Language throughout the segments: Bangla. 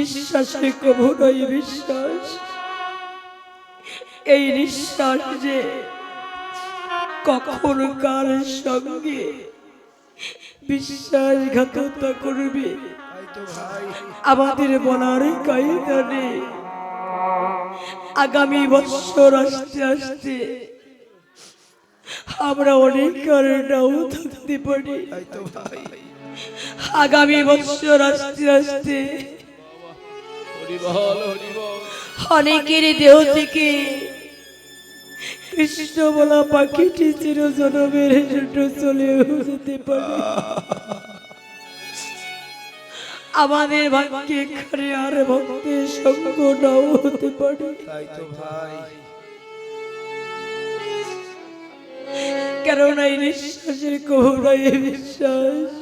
নিঃশ্বাসে কবু নয় বিশ্বাস। এই নিঃশ্বাস যে কখন কার সঙ্গে বিশ্বাসঘাতকতা করবে, আমাদের বলার কায়দা নেই। আগামী বছর আসতে আসতে আমরা অনেক কারণেও থাকতে পারি। আগামী বছর আসতে আসতে অনেকের দেহ থেকে কৃষ্ণ বলা পাখিটি চিরজনমের চলেও যেতে পারে। আমাদের ভাগ্যে এখানে আর ভক্তের সঙ্গ নাও হতে পারে। তাই তো ভাই। কেননা এই নিঃশ্বাসের বিশ্বাস।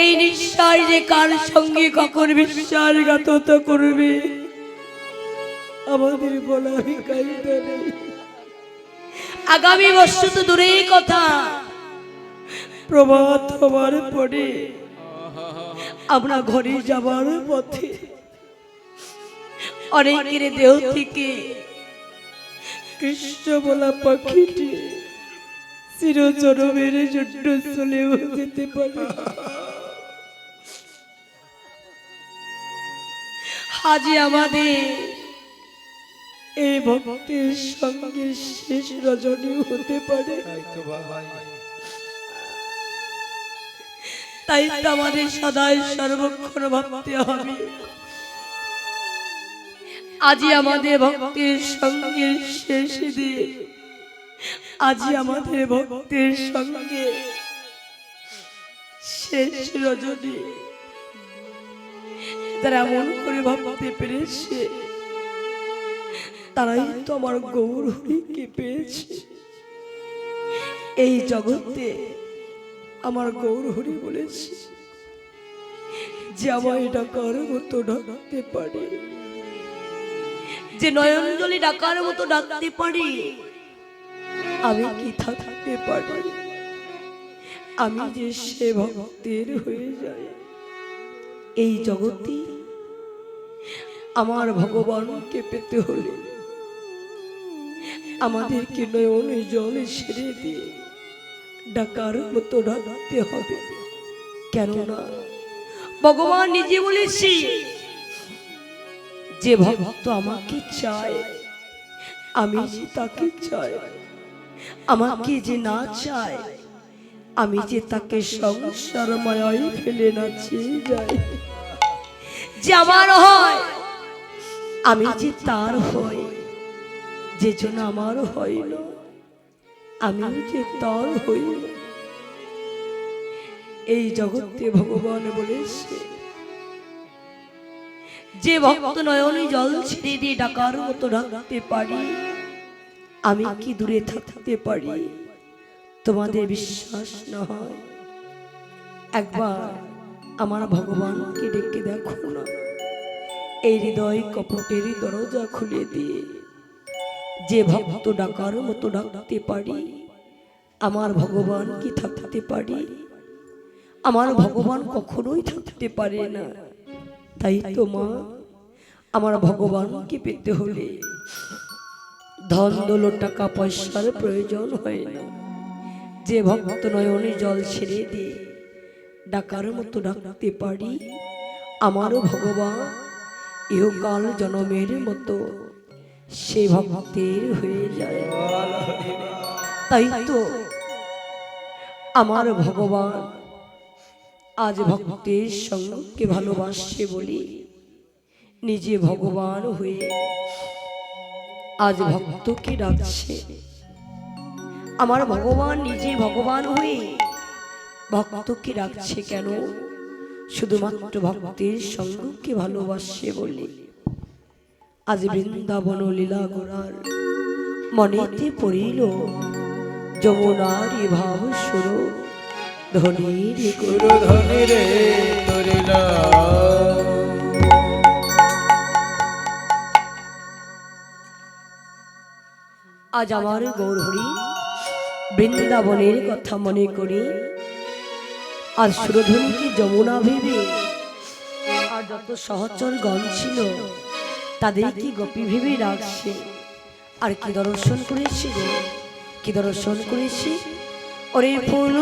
এই নিঃশ্বাস যে কার সঙ্গে কখন বিশ্বাসঘাততা করবে? আমাদের আগামী বছর তো দূরেই কথা। প্রভাত হবার পরে আমরা ঘরে যাবার পথে অনেকের দেহ থেকে কৃষ্ণ বলা পাখিটি চিরচরমের জন্য চলেও যেতে পারে। আজই আমাদের এই ভক্তের সঙ্গে শেষ রজনী হতে পারে। তাই আমাদের সদাই সর্বক্ষণ ভাবতে হবে। আজই আমাদের ভক্তের সঙ্গে শেষ দিন। আজই আমাদের ভক্তের সঙ্গে শেষ রজনী। তারা এমন করে ভাবতে পেরেছে। তারাই তো আমার গৌর পেয়েছে। এই জগতে আমার গৌর হরি বলেছে যে আমায় ডাকার মতো ডাকতে পারে। যে নয়নজলি ডাকার মতো ডাকতে পারি। আমি কি থাকতে পারি? আমি যে সে ভক্তের হয়ে যাই। এই জগতে আমার ভগবানকে পেতে হলে আমাদেরকে নয়ন জল ছেড়ে দিয়ে ডাকার মতো ডাকতে হবে। কেননা ভগবান নিজে বলেছি, যে ভক্ত আমাকে চায়, আমি যে তাকে চাই। আমাকে যে না চায় আমি যে তাকে সংসার ফেলে যাই। যে আমার হয়, আমি যে তার হই, যে জন্য আমার না আমি যে তার হই। এই জগতে ভগবান বলেছে, যে ভক্ত নয়নে জল ছেড়ে দিয়ে ডাকার মতো ডাকতে পারি, আমি কি দূরে থাকতে পারি? তোমাদের বিশ্বাস না হয়। একবার আমার ভগবানকে ডেকে দেখো না। এই হৃদয় কপটের দরজা খুলে দিয়ে যে ভক্ত ডাকার মতো ডাকতে পারি, আমার ভগবান কি থাকতে পারি? আমার ভগবান কখনোই থাকতে পারে না। তাই তো মা, আমার ভগবানকে পেতে হলে ধন দৌল টাকা পয়সার প্রয়োজন হয় না। যে ভক্ত নয়নে জল ছেড়ে দিয়ে ডাকার মতো ডাকতে পারি। আমারও ভগবান, ইহকাল জনমের মতো সে ভক্তের হয়ে যায়। তাই তো আমার ভগবান আজ ভক্তের সঙ্গে ভালোবাসছে বলি নিজে ভগবান হয়ে আজ ভক্তকে ডাকছে। আমার ভগবান নিজে ভগবান হয়ে ভক্তকে রাখছে কেন? শুধুমাত্র ভক্তের সঙ্গকে ভালোবাসছে বলে। আজ বৃন্দাবন লীলা গোড়ার মনেতে পড়িল যমুনার ভাব সুর ধনির গুরু ধনি রে আজ আমার গৌরহরি বৃন্দাবনের কথা মনে করি। আর সুরধনীকে যমুনা ভেবে আর যত সহচর গণ ছিল, তাদের তাদেরকে গোপী ভেবে রাখছে? আর কি দর্শন করেছি কি দর্শন করেছি? ওরে ফুল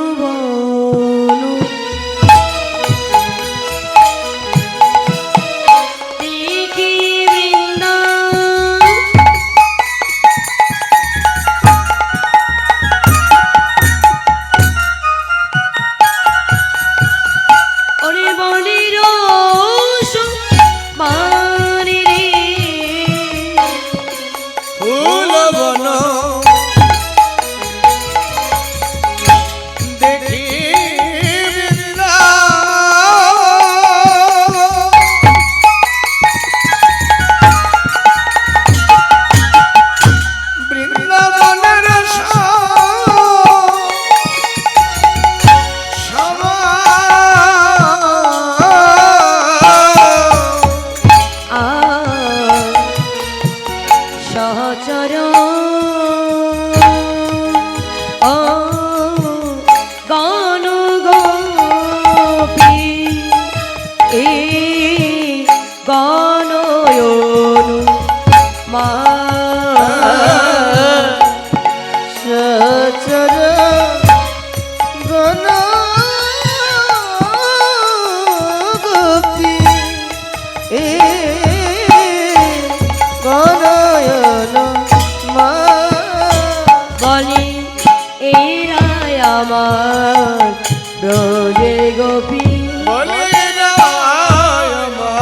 আমার ব্রজে গোপী বলে রায় মা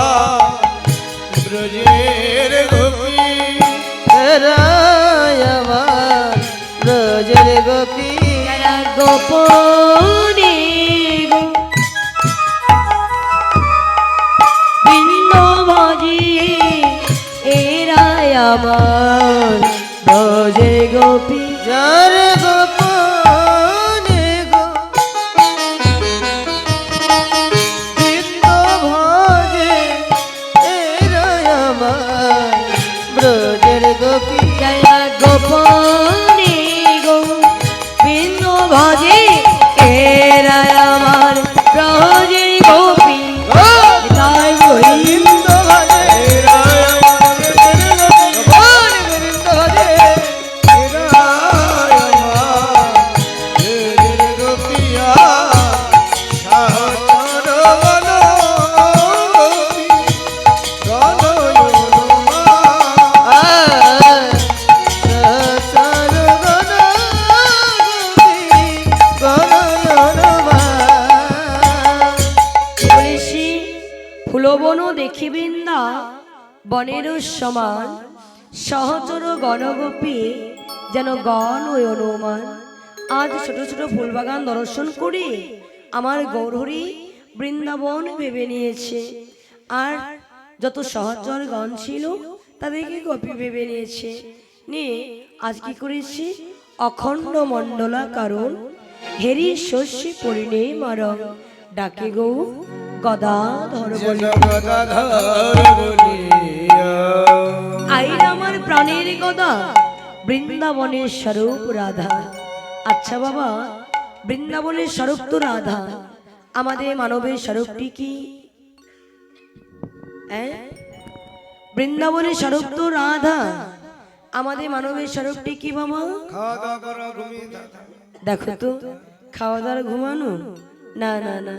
ব্রজের গোপী রায় আমার ব্রজের গোপী যারা গোপনে গো। বৃন্দ ভজিয়ে এরাই আমার। ফুলবন দেখিবেন না বনের সমান। সহচর গণগোপী যেন গণ ও অনুমান। আজ ছোট ছোট ফুলবাগান দর্শন করে আমার গৌরহরি বৃন্দাবন ভেবে নিয়েছে। আর যত সহচর গণ ছিল, তাদেরকে গোপী ভেবে নিয়েছে। নিয়ে আজ কি করেছি? অখণ্ড মণ্ডলা কারণ হেরি শস্য পরিণে মারং ডাকে গৌ গদাধর বলে জগদাধর আমার প্রাণের গদা বৃন্দাবনের স্বরূপ রাধা। আচ্ছা বাবা বৃন্দাবনের স্বরূপ তো রাধা। আমাদের মানবের স্বরূপটি কি? বৃন্দাবনের স্বরূপ তো রাধা। আমাদের মানবের স্বরূপটি কি বাবা। দেখো তো খাওয়া দাওয়া ঘুমানো? না না না।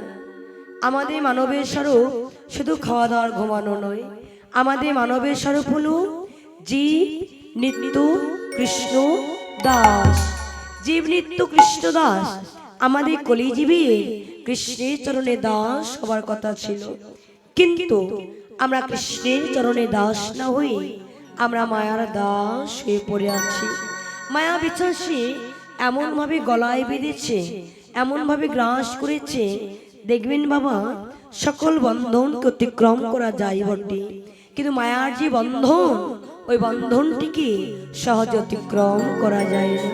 আমাদের মানবের স্বরূপ শুধু খাওয়া দাওয়ার ঘুমানো নয়, আমাদের মানবের স্বরূপ হলো জীব, নিত্য, কৃষ্ণ, দাস। জীব, নিত্য, কৃষ্ণ, দাস। আমাদের কলিজীবী কৃষ্ণের চরণে দাস হবার কথা ছিল। কিন্তু আমরা কৃষ্ণের চরণে দাস না হই আমরা মায়ার দাস হয়ে পড়ে আছি। মায়া বিশ্বাসী এমনভাবে গলায় বেঁধেছে, এমনভাবে গ্রাস করেছে দেখবেন বাবা, সকল বন্ধনকে অতিক্রম করা যায় বটে। কিন্তু মায়ার যে বন্ধন, ওই বন্ধনটিকে সহজে অতিক্রম করা যায় না।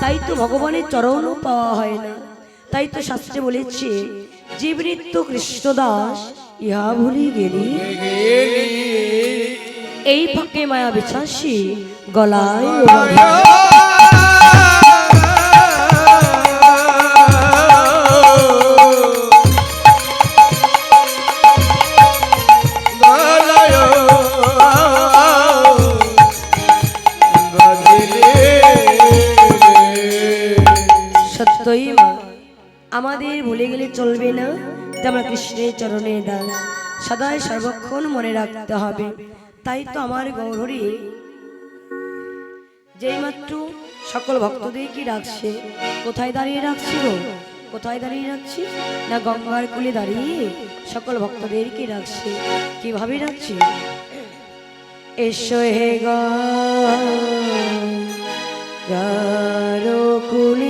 তাই তো ভগবানের চরণও পাওয়া হয় না। তাই তো শাস্ত্রে বলেছে জীবনৃত্য কৃষ্ণদাস ইহা ভুলি গেলি। এই ফাঁকে মায়া বিশ্বাসী গলায়। গেলে না আমরা কৃষ্ণের চরণে দাস সদাই সর্বক্ষণ মনে রাখতে হবে। তাই তো আমার গৌরী যেই মাত্র সকল ভক্তদেরকে ডাকছে? কোথায় দাঁড়িয়ে রাখছি গো? কোথায় দাঁড়িয়ে রাখছি না গঙ্গার কুলে দাঁড়িয়ে সকল ভক্তদের কি রাখছে কীভাবে রাখছি এসো হে গারো কুলে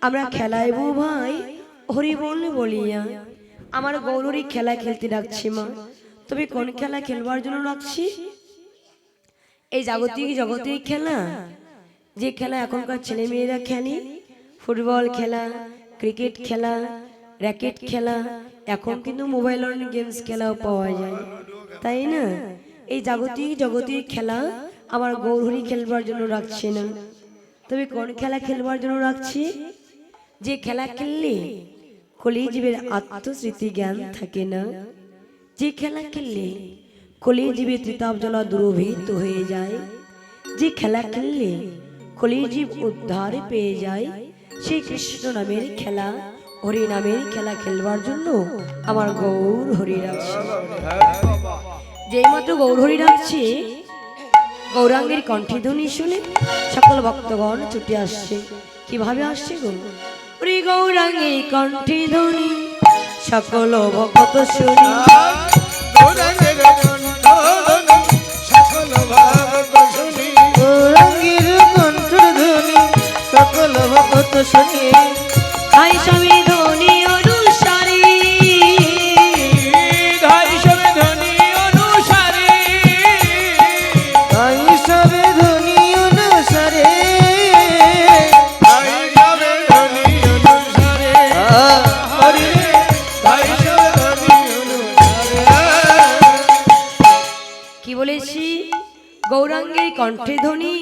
আমরা খেলাইব ভাই হরি বল বলিয়া। আমার গৌরী খেলা খেলতে ডাকছি মা। তবে কোন খেলা খেলবার জন্য ডাকছি? এই জাগতিক জগতিক খেলা। যে খেলা এখনকার ছেলে মেয়েরা খেলে। ফুটবল খেলা ক্রিকেট খেলা র্যাকেট খেলা। এখন কিন্তু মোবাইল গেমস খেলাও পাওয়া যায়। তাই না? এই জাগতিক জগতিক খেলা আমার গৌরহরি খেলবার জন্য রাখছি না। তবে কোন খেলা খেলবার জন্য রাখছি যে খেলা খেললে কলিজীবের আত্মস্মৃতি জ্ঞান থাকে না, যে খেলা খেললে কলিজীবে ত্রিতাপ জলা দুরভিত হয়ে যায়, যে খেলা খেললে কলিজীব উদ্ধার পেয়ে যায় সেই কৃষ্ণ নামের খেলা, হরি নামের খেলা খেলবার জন্য আমার গৌর হরি রাখছে যেই মাত্র গৌর হরি রাখছে গৌরাঙ্গের কণ্ঠধ্বনি শুনে সকল ভক্তগণ ছুটে আসছে। কীভাবে আসছে গো গৌরাঙ্গী গৌরাঙ্গের কণ্ঠধ্বনি সকল ভক্ত শুনি। গৌরাঙ্গীর কণ্ঠ ধ্বনি, সকল ভক্ত শুনি। তাই স্বামী কণ্ঠে ধ্বনি,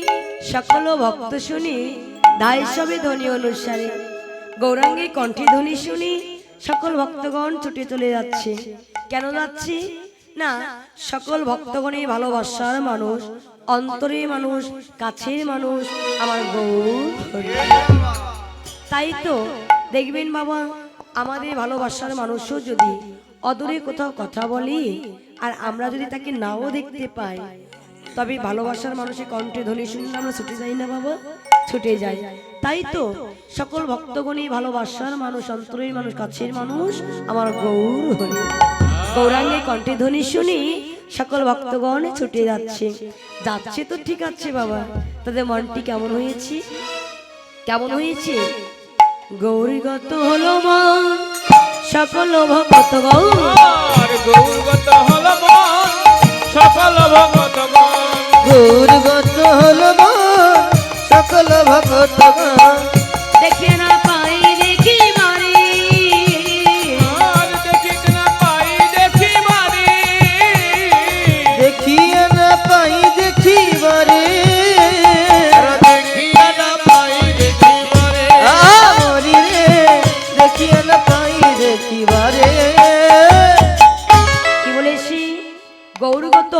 সকল ভক্ত শুনি, দায় সবে ধ্বনি অনুসারে। গৌরাঙ্গের কণ্ঠে ধ্বনি শুনি, সকল ভক্তগণ ছুটে চলে যাচ্ছে। কেন যাচ্ছে? না, সকল ভক্তগণের ভালোবাসার মানুষ, অন্তরের মানুষ, কাছের মানুষ, আমার গৌর তাই তো দেখবেন বাবা, আমাদের ভালোবাসার মানুষও যদি অদূরে কোথাও কথা বলি, আর আমরা যদি তাকে নাও দেখতে পাই তবে ভালোবাসার মানুষের কণ্ঠে ধ্বনি শুনলে আমরা ছুটে যাই না বাবা? ছুটে যাই। তাই তো সকল ভক্তগণই ভালোবাসার মানুষ, অন্তরের মানুষ, কাছের মানুষ, আমার গৌর হরি। গৌরাঙ্গের কণ্ঠে ধ্বনি শুনি সকল ভক্তগণ ছুটে যাচ্ছে। যাচ্ছে তো ঠিক আছে বাবা। তাদের মনটি কেমন হয়েছে? কেমন হয়েছে? গৌরীগত হলো মা সকল ভক্ত গৌর আর গৌরগত হল সকল ভগতগণ গৌরগত হল মন সকল ভগতগণ দেখে না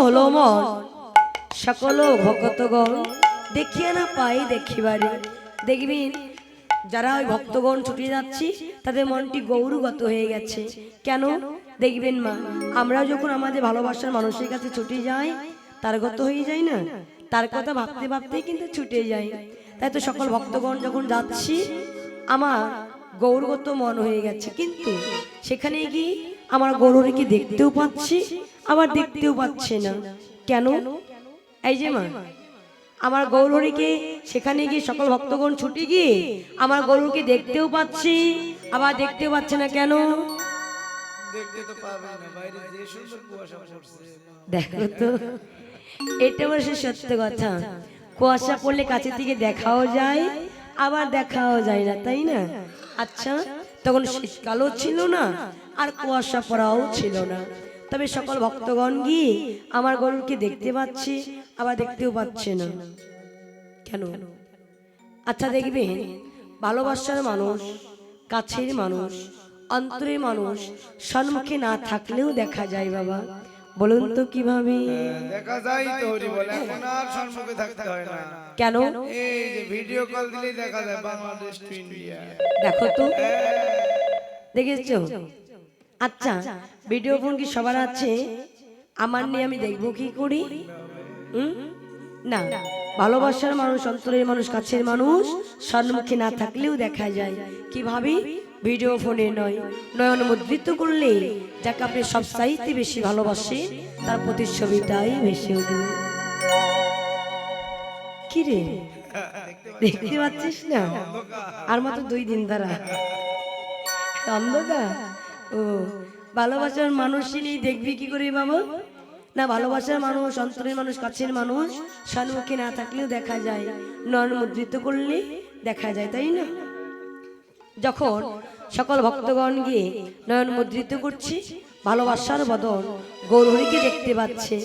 হলো মন। সকল ভক্তগণ দেখিয়া না পাই দেখিবারে। দেখবেন, যারা ওই ভক্তগণ ছুটে যাচ্ছি, তাদের মনটি গৌরগত হয়ে গেছে। কেন? দেখবেন মা, আমরা যখন আমাদের ভালোবাসার মানুষের কাছে ছুটে যাই, তার গত হয়ে যায় না? তার কথা ভাবতে ভাবতেই কিন্তু ছুটে যায় তাই তো সকল ভক্তগণ যখন যাচ্ছি, আমার গৌরগত মন হয়ে গেছে। কিন্তু সেখানে গিয়ে আমার গৌরীকে দেখতেও পাচ্ছি আবার দেখতেও পাচ্ছে না। কেন? এই যে মা আমার গৌরীকে সেখানে গিয়ে সকল ভক্তগণ ছুটে গিয়ে আমার গরুকে দেখতেও পাচ্ছি আবার দেখতেও পাচ্ছে না কেন? দেখো তো এটা অবশ্য সত্য কথা। কুয়াশা পড়লে কাছে থেকে দেখাও যায় আবার দেখাও যায় না তাই না? আচ্ছা তখন শীতকালও ছিল না আর কুয়াশা পড়াও ছিল না। তবে সকল ভক্তগণ গিয়ে আমার গরুকে দেখতে পাচ্ছে আবার দেখতেও পাচ্ছে না। কেন? আচ্ছা দেখবেন ভালোবাসার মানুষ কাছের মানুষ অন্তরের মানুষ সম্মুখে না থাকলেও দেখা যায় বাবা। বলুন তো কীভাবে? দেখা যায় তো হরি বলে এখন আর সম্মুখে থাকতে হয় না। কেন? এই যে ভিডিও কল দিলেই দেখা যায় বাংলাদেশ টু ইন্ডিয়া দেখো তো। দেখেছ? আচ্ছা ভিডিও ফোন কি সবার আছে? আমার নিয়ে আমি দেখব কি করি? হুম? না ভালোবাসার মানুষ অন্তরের মানুষ কাছের মানুষ সম্মুখে না থাকলেও দেখা যায়। কীভাবে? ভিডিও ফোনে নয়। নয়ন মুদ্রিত করলে যাকে আপনি সব চাইতে বেশি ভালোবাসে তার প্রতিচ্ছবিটাই ভেসে উঠবে কি রে দেখতে পাচ্ছিস না? আর মাত্র দুই দিন দ্বারা। অন্ধকার? ও, ভালোবাসার মানুষই নেই দেখবি কি করে বাবা? না, ভালোবাসার মানুষ, অন্তরের মানুষ, কাছের মানুষ সম্মুখে না থাকলেও দেখা যায়। নয়ন মুদ্রিত করলে দেখা যায়, তাই না? যখন সকল ভক্তগণ গিয়ে নয়ন মুদ্রিত করছে, ভালোবাসার বদল গৌরহরিকে দেখতে পাচ্ছে।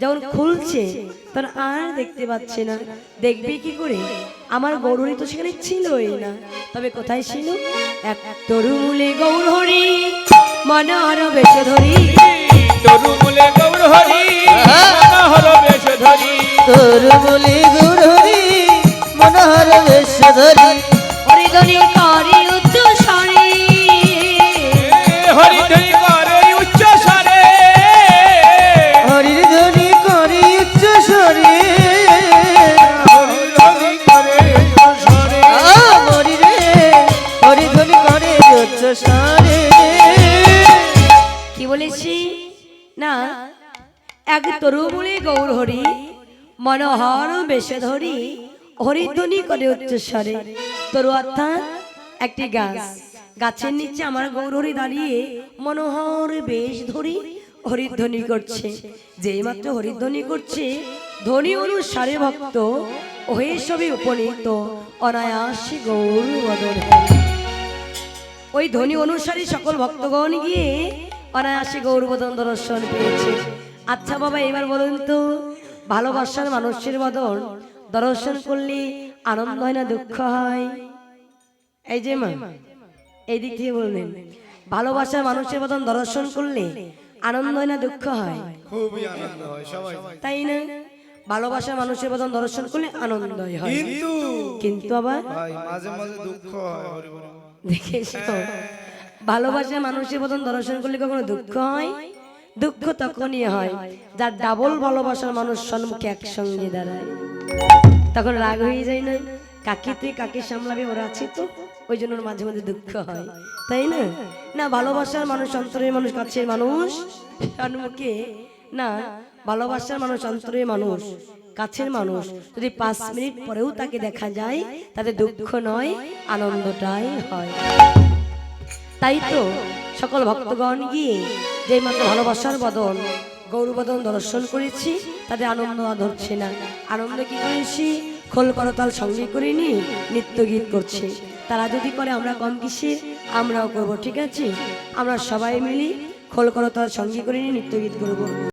যখন খুলছে, তখন আর দেখতে পাচ্ছে না। দেখবে কি করে? আমার গৌরহরি তো সেখানে ছিলই না। তবে কোথায় ছিল? এক তরুমূলে গৌরহরি মনোহর বেশ ধরি তরুলে গৌরহরি গৌর হরি মন হলো বেশ ধরি তোর গৌরহরি মনোহর বেশ ধরি হরিধনি করি মনোহর বেশে ধরি, হরিধ্বনি করে উচ্চস্বরে। তরু অর্থাৎ একটি গাছ। গাছের নিচে আমার গৌরহরি দাঁড়িয়ে মনোহর বেশ ধরি, হরিধ্বনি করছে। যেই মাত্র হরিধ্বনি করছে, ধ্বনি অনুসারে ভক্ত হয়ে সবে উপনীত, অনায়াসী গৌর বদল ওই ধ্বনি অনুসারে সকল ভক্তগণ গিয়ে অনায়াসে গৌরবদন দর্শন পেয়েছে। আচ্ছা বাবা, এবার বলুন তো ভালোবাসার মানুষের বদন দর্শন করলে আনন্দ হয় না দুঃখ হয়। এই যে মা এই দিক থেকে বলবেন ভালোবাসার মানুষের মতন দর্শন করলে আনন্দ হয় না দুঃখ হয়? খুবই আনন্দ হয় সবাই তাই না? ভালোবাসার মানুষের মতন দর্শন করলে আনন্দ হয়। কিন্তু কিন্তু আবার মাঝে মাঝে দুঃখ হয়। ভালোবাসার মানুষের মতন দর্শন করলে কখনো দুঃখ হয়? দুঃখ তখনই হয় যার ডাবল ভালোবাসার মানুষ সম্মুখে একসঙ্গে দাঁড়ায়। তখন রাগ হয়ে যায় না কাকিতে কাকে সামলাবে, ওরা আছে তো, ওই জন্য মাঝে মাঝে দুঃখ হয়। তাই না? না, ভালোবাসার মানুষ, অন্তরের মানুষ, কাছের মানুষ, সম্মুখে না, ভালোবাসার মানুষ, অন্তরের মানুষ, কাছের মানুষ, যদি পাঁচ মিনিট পরেও তাকে দেখা যায়, তাতে দুঃখ নয়, আনন্দটাই হয়। তাই তো সকল ভক্তগণ গিয়ে যে মাত্র ভালোবাসার বদল গৌরবদন দর্শন করেছি, তাদের আনন্দ ধরছে না আনন্দ কি করেছি? খোল করতাল সঙ্গে করে নিয়ে নৃত্য গীত করছে। তারা যদি করে, আমরা কম কিসে? আমরাও করব, ঠিক আছে? আমরা সবাই মিলি খোল করতাল সঙ্গে করে নিয়ে নৃত্য গীত করব।